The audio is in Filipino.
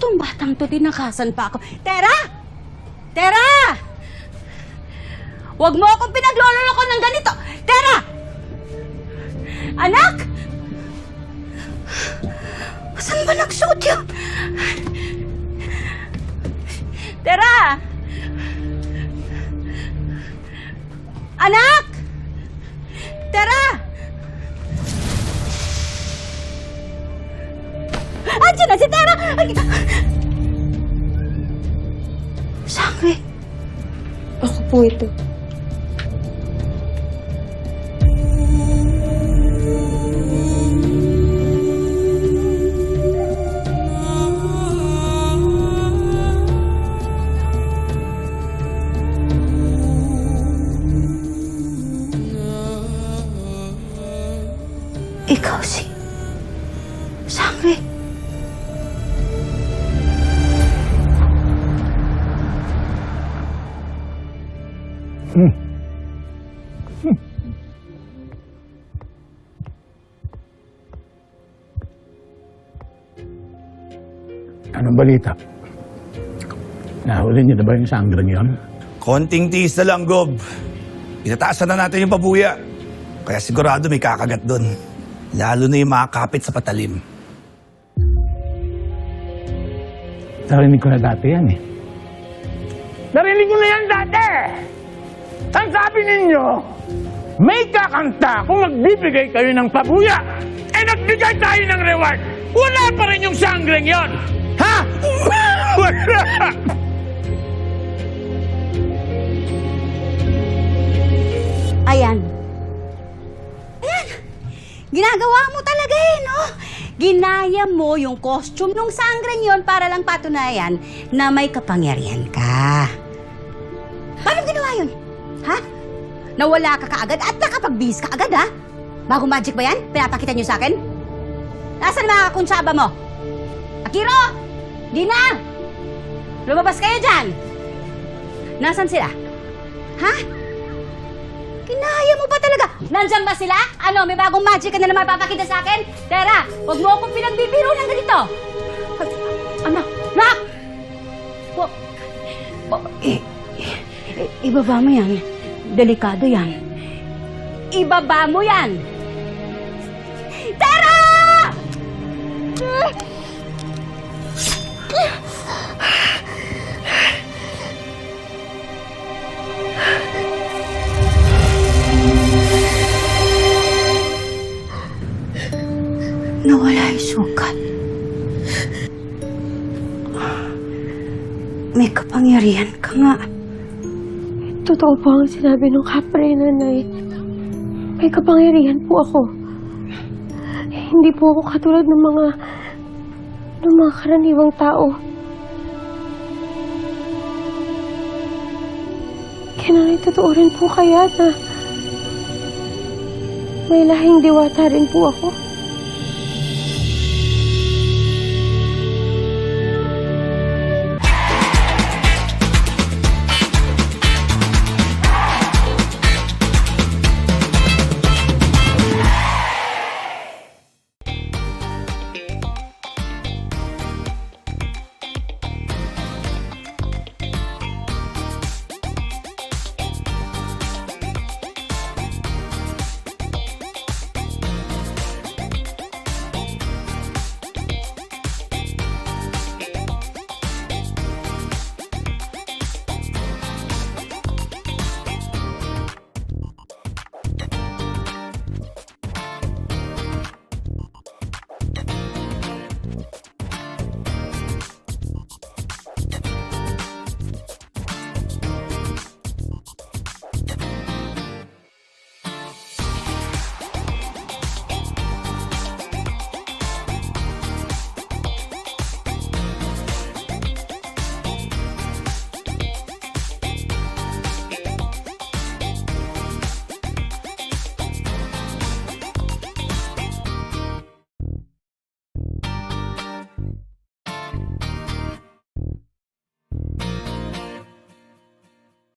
Itong batang to, tinakasan pa ako. Tera! Tera! Huwag mo akong pinagloloko ng ganito! Tera! Anak! Saan ba nagsuot yun? Tera! Anak! Tera! Andiyan na si! Ako po ito. Ikaw si... Sangre! Anong balita? Nahuli niyo na ba yung sangre niyon? Konting tiis na lang, Gob. Inataasan na natin yung pabuya. Kaya sigurado may kakagat doon. Lalo na yung mga kapit sa patalim. Narinig ko na dati yan eh. Narinig ko na yan dati! Sabi ninyo, may kakanta kung magbibigay kayo ng pabuya. Eh nagbigay tayo ng reward. Wala pa rin yung sangreng yon. Ha? Wala! Ayan. Ayan. Ginagawa mo talaga eh, no? Ginaya mo yung costume nung sangreng yon para lang patunayan na may kapangyarihan ka. Nawala ka kaagad at nakapagbihis ka agad, ha? Bago magic ba yan? Pinapakita niyo sa akin? Nasaan ang mga kuntsaba mo? Akiro! Dina! Lumabas kayo dyan! Nasaan sila? Ha? Kinaya mo ba talaga? Nandyan ba sila? Ano, may bagong magic ka na naman papakita sa akin? Tera, huwag mo akong pinagbibiro ng ganito. Anak, nak! Wa- wa- i- i- i- ibaba mo yan. Delikado yan. Ibaba mo yan! Tera! Nawala yung sukat. May kapangyarihan ka nga. Totoo po ang sinabi ng kapre, nanay. May kapangyarihan po ako. Hindi po ako katulad ng mga ng mga karaniwang tao. Kaya nanay, totoo rin po kaya na may lahing diwata rin po ako.